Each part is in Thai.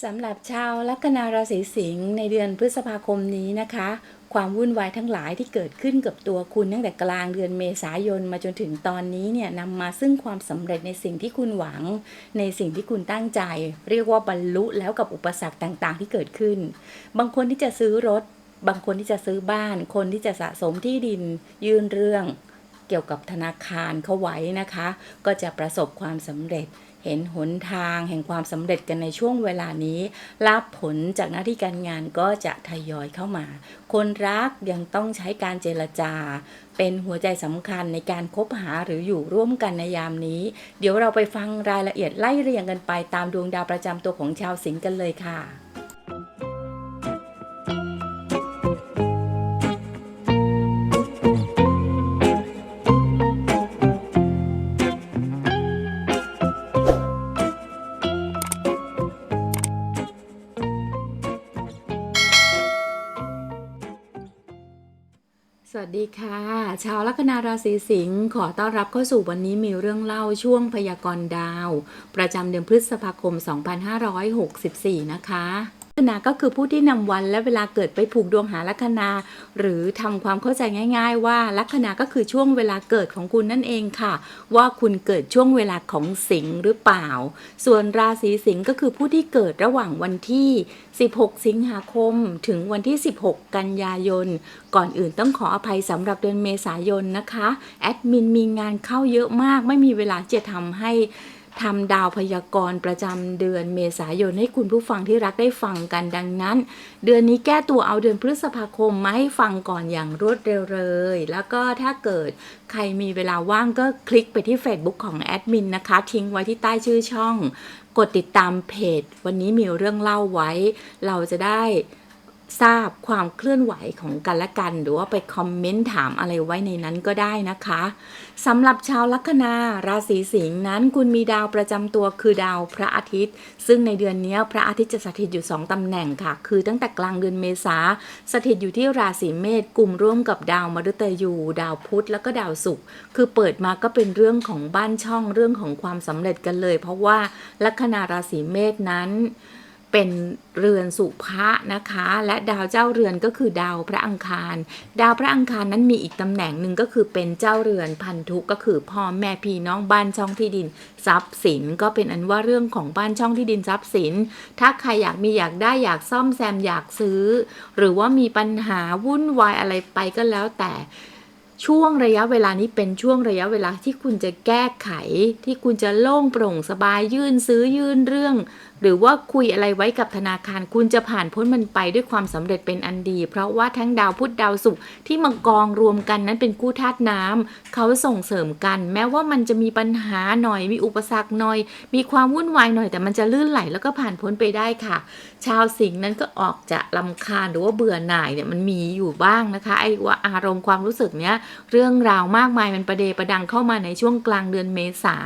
สำหรับชาวลัคนาราศีสิงห์ในเดือนพฤษภาคมนี้นะคะ ความวุ่นวายทั้งหลายที่เกิดขึ้นกับตัวคุณตั้งแต่กลางเดือนเมษายนมาจนถึงตอนนี้เนี่ยนำมาซึ่งความสำเร็จในสิ่งที่คุณหวัง ในสิ่งที่คุณตั้งใจ เรียกว่าบรรลุแล้วกับอุปสรรคต่างๆ ที่เกิดขึ้น บางคนที่จะซื้อรถ บางคนที่จะซื้อบ้าน คนที่จะสะสมที่ดิน ยื่นเรื่อง เกี่ยวกับธนาคารเขาไว้นะคะ ก็จะประสบความสำเร็จ เห็นหนทางแห่งความสำเร็จกันในช่วงเวลานี้ รับผลจากหน้าที่การงานก็จะทยอยเข้ามา คนรักยังต้องใช้การเจรจา เป็นหัวใจสำคัญในการคบหาหรืออยู่ร่วมกันในยามนี้ เดี๋ยวเราไปฟังรายละเอียดไล่เรียงกันไปตามดวงดาวประจำตัวของชาวสิงห์กันเลยค่ะ ดีค่ะ ชาวลัคนาราศีสิงห์ขอต้อนรับเข้าสู่วันนี้มีเรื่องเล่าช่วงพยากรณ์ดาว ประจำเดือนพฤษภาคม 2564 นะคะลัค นาก็คือผู้ที่นำวันและเวลาเกิดไปผูกดวงหาลัคนา หรือทำความเข้าใจง่าย ๆ ว่าลัคนาก็คือช่วงเวลาเกิดของคุณนั่นเองค่ะ ว่าคุณเกิดช่วงเวลาของสิงห์หรือเปล่า ส่วนราศีสิงห์ก็คือผู้ที่เกิดระหว่างวันที่ 16 สิงหาคม ถึงวันที่ 16 กันยายน ก่อนอื่นต้องขออภัยสำหรับเดือนเมษายนนะคะแอดมินมีงานเข้าเยอะมากไม่มีเวลาจะทำให้ ทำดาวพยากรณ์ประจำเดือนเมษายนให้คุณผู้ฟังที่รักได้ฟังกันดังนั้น เดือนนี้แก้ตัวเอาเดือนพฤษภาคมมาให้ฟังก่อนอย่างรวดเร็วเลย แล้วก็ถ้าเกิดใครมีเวลาว่างก็คลิกไปที่ Facebook ของแอดมินนะคะ ทิ้งไว้ที่ใต้ชื่อช่อง กดติดตามเพจ วันนี้มีเรื่องเล่าไว้ เราจะได้ ทราบความเคลื่อนไหวของกันและกัน หรือว่าไปคอมเมนต์ถามอะไรไว้ในนั้นก็ได้นะคะสำหรับชาวลัคนาราศีสิงห์นั้น คุณมีดาวประจำตัวคือดาวพระอาทิตย์ ซึ่งในเดือนนี้พระอาทิตย์จะสถิตอยู่ 2ตำแหน่งค่ะ คือตั้งแต่กลางเดือนเมษาสถิตอยู่ที่ราศีเมษกลุ่มร่วมกับดาวมฤตยู ดาวพุธแล้วก็ดาวศุกร์คือเปิดมาก็เป็นเรื่องของบ้านช่องเรื่องของความสำเร็จกันเลย เพราะว่าลัคนาราศีเมษนั้น เป็นเรือนสุภะนะคะ และดาวเจ้าเรือนก็คือดาวพระอังคาร ดาวพระอังคารนั้นมีอีกตำแหน่งหนึ่งก็คือเป็นเจ้าเรือนพันธุก็คือพ่อแม่พี่น้องบ้านช่องที่ดินทรัพย์สิน ก็เป็นอันว่าเรื่องของบ้านช่องที่ดินทรัพย์สิน ถ้าใครอยากมีอยากได้อยากซ่อมแซมอยากซื้อ หรือว่ามีปัญหาวุ่นวายอะไรไปก็แล้วแต่ช่วงระยะเวลานี้เป็นช่วงระยะเวลาที่คุณจะแก้ไข ที่คุณจะโล่งโปร่งสบายยื่นซื้อยื่นเรื่อง หรือว่าคุยอะไรไว้กับธนาคาร คุณจะผ่านพ้นมันไปด้วยความสำเร็จเป็นอันดี เพราะว่าทั้งดาวพุธดาวศุกร์ที่มากองรวมกันนั้นเป็นกู้ธาตุน้ำเขาส่งเสริมกัน แม้ว่ามันจะมีปัญหาหน่อย มีอุปสรรคหน่อย มีความวุ่นวายหน่อย แต่มันจะลื่นไหลแล้วก็ผ่านพ้นไปได้ค่ะ ชาวสิงห์นั้นก็ออกจะลำคาญหรือว่าเบื่อหน่ายเนี่ยมันมีอยู่บ้างนะคะไอ้ว่าอารมณ์ความรู้สึกเนี้ยเรื่องราวมากมายมันประเดประดังเข้ามาในช่วงกลางเดือนเมษา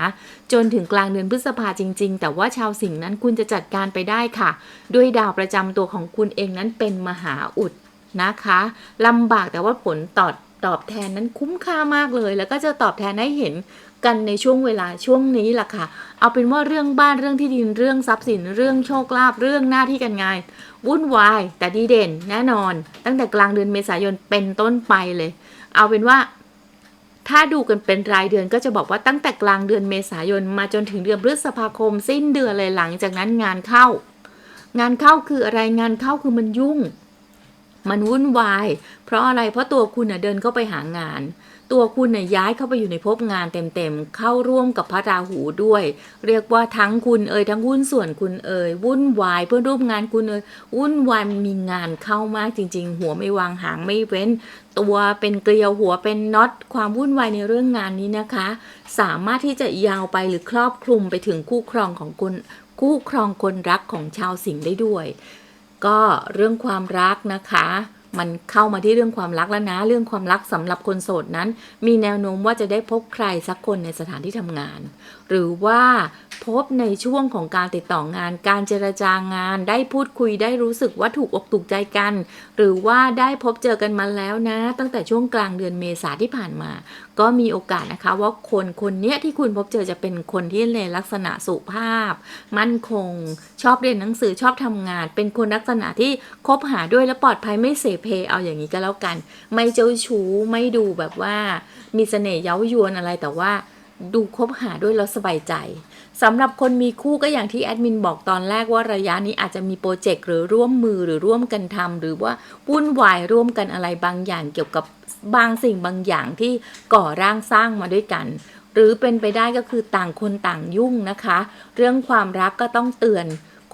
จนถึงกลางเดือนพฤษภาจริง ๆ แต่ว่าชาวสิงห์นั้นคุณจะจัดการไปได้ค่ะ ด้วยดาวประจำตัวของคุณเองนั้นเป็นมหาอุดนะคะลำบากแต่ว่าผลตอบตอบแทนนั้นคุ้มค่ามากเลย แล้วก็จะตอบแทนให้เห็นกันในช่วงเวลาช่วงนี้ล่ะค่ะ เอาเป็นว่าเรื่องบ้านเรื่องที่ดินเรื่องทรัพย์สินเรื่องโชคลาภเรื่องหน้าที่การงานวุ่นวายแต่ดีเด่นแน่นอน ตั้งแต่กลางเดือนเมษายนเป็นต้นไปเลย เอาเป็นว่า ถ้าดูกันเป็นรายเดือนก็จะบอกว่าตั้งแต่กลางเดือนเมษายนมาจนถึงเดือนพฤษภาคม สิ้นเดือนเลยหลังจากนั้นงานเข้า งานเข้าคืออะไรงานเข้าคือมันยุ่ง มันวุ่นวาย เพราะอะไรเพราะตัวคุณเดินเข้าไปหางาน ตัวคุณน่ะย้ายเข้าไปอยู่ในภพงานเต็มๆ เข้าร่วมกับพระราหูด้วย เรียกว่าทั้งคุณเอ่ยทั้งหุ้นส่วนคุณเอ่ยวุ่นวายเพื่อนร่วมงานคุณเอ่ยวุ่นวายมีงานเข้ามากจริง ๆ หัวไม่วางหางไม่เว้น ตัวเป็นเกลียวหัวเป็นน็อตความวุ่นวายในเรื่องงานนี้นะคะ สามารถที่จะยาวไปหรือครอบคลุมไปถึงคู่ครองของคุณคู่ครองคนรักของชาวสิงห์ได้ด้วย ก็เรื่องความรักนะคะ มันเข้ามาที่เรื่องความรักแล้วนะ เรื่องความรักสำหรับคนโสดนั้น มีแนวโน้มว่าจะได้พบใครสักคนในสถานที่ทำงาน หรือว่าพบในช่วงของการติดต่องาน การเจรจางาน ได้พูดคุยได้รู้สึกว่าถูกอกถูกใจกัน หรือว่าได้พบเจอกันมาแล้วนะ ตั้งแต่ช่วงกลางเดือนเมษาที่ผ่านมา ก็มีโอกาสนะคะว่าคนคนนี้ที่คุณพบเจอจะเป็นคนที่ในลักษณะสุภาพ มั่นคง ชอบเรียนหนังสือชอบทำงาน เป็นคนลักษณะที่คบหาด้วยและปลอดภัยไม่เสีเพเอาอย่างนี้ก็แล้วกัน ไม่เจ้าชู้ไม่ดูแบบว่ามีเสน่ห์เย้ายวนอะไรแต่ว่าดูคบหาด้วยแล้วสบายใจสำหรับคนมีคู่ก็อย่างที่แอดมินบอกตอนแรกว่าระยะนี้อาจจะมีโปรเจกต์หรือร่วมมือหรือร่วมกันทำหรือว่าวุ่นวายร่วมกันอะไรบางอย่างเกี่ยวกับบางสิ่งบางอย่างที่ก่อร่างสร้างมาด้วยกัน หรือเป็นไปได้ก็คือต่างคนต่างยุ่งนะคะ เรื่องความรักก็ต้องเตือน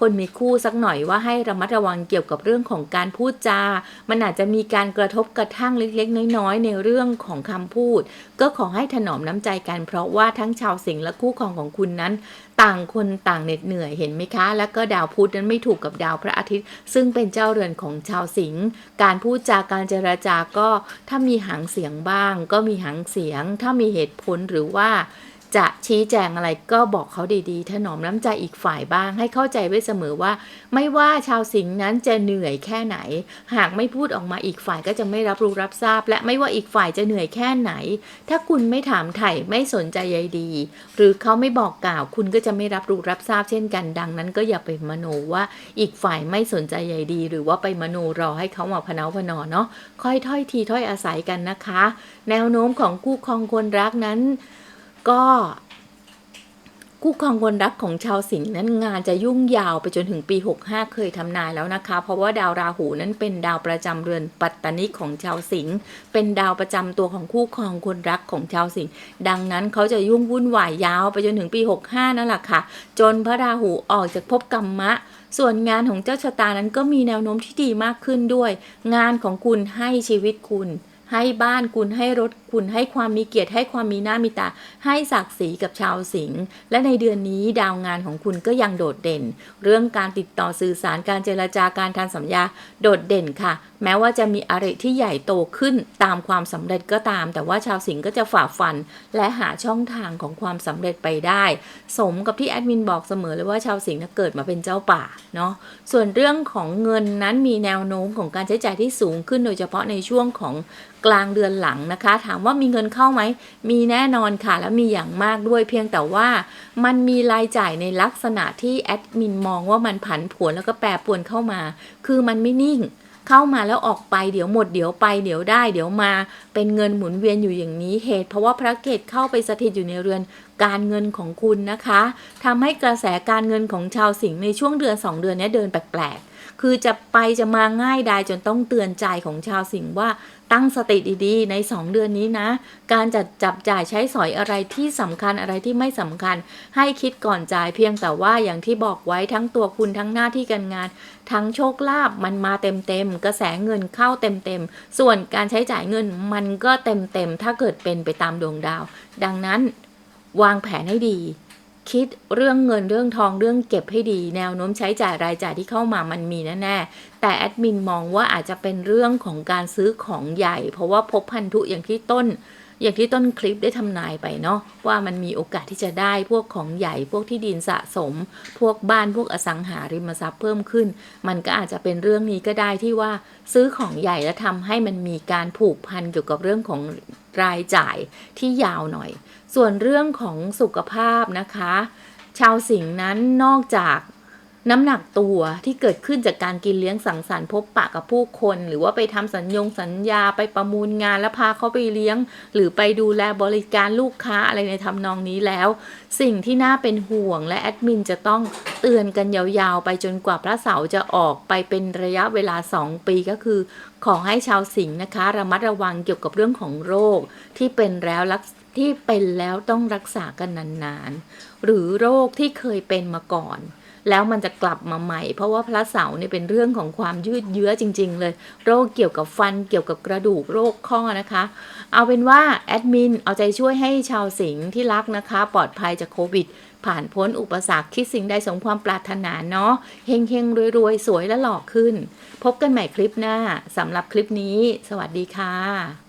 คนมีคู่สักหน่อยว่าให้ระมัดระวังเกี่ยวกับเรื่องของการพูดจา มันอาจจะมีการกระทบกระทั่งเล็กๆ น้อยๆ ในเรื่องของคำพูด ก็ขอให้ถนอมน้ำใจกันเพราะว่าทั้งชาวสิงห์และคู่ครองของคุณนั้น ต่างคนต่างเหน็ดเหนื่อยเห็นไหมคะ แล้วก็ดาวพุธนั้นไม่ถูกกับดาวพระอาทิตย์ ซึ่งเป็นเจ้าเรือนของชาวสิงห์การพูดจาการเจรจาก็ถ้ามีหางเสียงบ้าง ก็มีหางเสียง ถ้ามีเหตุผลหรือว่า จะชี้แจงอะไรก็บอกเขาดีๆ ถนอมน้ำใจอีกฝ่ายบ้าง ให้เข้าใจไว้เสมอว่า ไม่ว่าชาวสิงห์นั้นจะเหนื่อยแค่ไหน หากไม่พูดออกมาอีกฝ่ายก็จะไม่รับรู้รับทราบ และไม่ว่าอีกฝ่ายจะเหนื่อยแค่ไหน ถ้าคุณไม่ถามไถ่ไม่สนใจใยดี หรือเขาไม่บอกกล่าว คุณก็จะไม่รับรู้รับทราบเช่นกันดังนั้น ก็อย่าไปมโนว่าอีกฝ่ายไม่สนใจใยดี หรือว่าไปมโนรอให้เขามาพเนาพนอเนาะค่อยถ้อยทีถ้อยอาศัยกันนะคะ แนวโน้มของคู่ครองคนรักนั้น ก็คู่ครองคนรักของชาวสิงห์นั้นงานจะยุ่งยาวไปจนถึงปี 65 เคยทำนายแล้วนะคะ เพราะว่าดาวราหูนั้นเป็นดาวประจำเรือนปัตตนิของชาวสิงห์เป็นดาวประจำตัวของคู่ครองคนรักของชาวสิงห์ดังนั้นเขาจะยุ่งวุ่นวายยาวไปจนถึงปี 65 นั่นแหละค่ะ จนพระราหูออกจากภพกรรมะ ส่วนงานของเจ้าชะตานั้นก็มีแนวโน้มที่ดีมากขึ้นด้วย งานของคุณให้ชีวิตคุณให้บ้านคุณให้รถ คุณให้ความมีเกียรติให้ความมีหน้ามีตา ให้ศักดิ์ศรีกับชาวสิงห์และในเดือนนี้ดาวงานของคุณก็ยังโดดเด่น เรื่องการติดต่อสื่อสารการเจรจาการทำสัญญาโดดเด่นค่ะ แม้ว่าจะมีอะไรที่ใหญ่โตขึ้นตามความสำเร็จก็ตาม แต่ว่าชาวสิงห์ก็จะฝ่าฟัน และหาช่องทางของความสำเร็จไปได้ สมกับที่แอดมินบอกเสมอเลยว่าชาวสิงห์น่ะเกิดมาเป็นเจ้าป่าเนาะส่วนเรื่องของเงินนั้นมีแนวโน้มของการใช้จ่ายที่สูงขึ้นโดยเฉพาะในช่วงของกลางเดือนหลังนะคะถามว่ามีเงินเข้าไหม มีแน่นอนค่ะ และมีอย่างมากด้วยเพียงแต่ว่า มันมีรายจ่ายในลักษณะที่แอดมินมองว่ามันผันผวนแล้วก็แปรปรวนเข้ามา คือมันไม่นิ่งเข้ามาแล้วออกไปเดี๋ยวหมดเดี๋ยวไปเดี๋ยวได้ เดี๋ยวมาเป็นเงินหมุนเวียนอยู่อย่างนี้เหตุ เพราะว่าพระเกตเข้าไปสถิตอยู่ในเรือนการเงินของคุณนะคะทำให้กระแสการเงินของชาวสิงห์ในช่วงเดือนสองเดือนนี้เดินแปลกๆ คือจะไปจะมาง่ายได้จนต้องเตือนใจของชาวสิงห์ว่าตั้งสติดีๆใน 2 เดือนนี้นะ การจัดจับจ่ายใช้สอยอะไรที่สำคัญอะไรที่ไม่สำคัญ ให้คิดก่อนจ่ายเพียงแต่ว่าอย่างที่บอกไว้ทั้งตัวคุณทั้งหน้าที่การงาน ทั้งโชคลาภมันมาเต็มๆกระแสเงินเข้าเต็มๆส่วนการใช้จ่ายเงินมันก็เต็มๆถ้าเกิดเป็นไปตามดวงดาว ดังนั้นวางแผนให้ดี คิดเรื่องเงินเรื่องทองเรื่องเก็บให้ดี แนวโน้มใช้จ่ายรายจ่ายที่เข้ามามันมีแน่ๆแต่แอดมินมองว่าอาจจะเป็นเรื่องของการซื้อของใหญ่ เพราะว่าพบพันธุอย่างที่ต้น อย่างที่ต้นคลิปได้ทำนายไปเนาะว่ามันมีโอกาสที่จะได้พวกของใหญ่พวกที่ดินสะสม พวกบ้านพวกอสังหาริมทรัพย์เพิ่มขึ้น มันก็อาจจะเป็นเรื่องนี้ก็ได้ที่ว่าซื้อของใหญ่แล้วทำให้มันมีการผูกพันเกี่ยวกับเรื่องของรายจ่ายที่ยาวหน่อย ส่วนเรื่องของสุขภาพนะคะ ชาวสิงห์นั้นนอกจาก น้ำหนักตัวที่เกิดขึ้นจากการกินเลี้ยงสังสรรค์พบปะกับผู้คน หรือว่าไปทำสัญญงสัญญาไปประมูลงานแล้วพาเขาไปเลี้ยง หรือไปดูแลบริการลูกค้าอะไรในทำนองนี้แล้ว สิ่งที่น่าเป็นห่วงและแอดมินจะต้องเตือนกันยาวๆ ไปจนกว่าพระเสาร์จะออกไปเป็นระยะเวลา 2 ปีก็คือ ขอให้ชาวสิงห์นะคะ ระมัดระวังเกี่ยวกับเรื่องของโรค ที่เป็นแล้วรักที่เป็นแล้วต้องรักษากันนานๆ หรือโรคที่เคยเป็นมาก่อน แล้วมันจะกลับมาใหม่ เพราะว่าพระเสาร์เนี่ยเป็นเรื่องของความยืดเยื้อจริง ๆ เลย โรคเกี่ยวกับฟันเกี่ยวกับกระดูกโรคข้อนะคะ เอาเป็นว่าแอดมินเอาใจช่วยให้ชาวสิงห์ที่รักนะคะ ปลอดภัยจากโควิด ผ่านพ้นอุปสรรคคิดสิ่งใดสมความปรารถนาเนาะเฮงเฮงรวยรวยๆสวยและหล่อขึ้น พบกันใหม่คลิปหน้าสำหรับคลิปนี้ สวัสดีค่ะ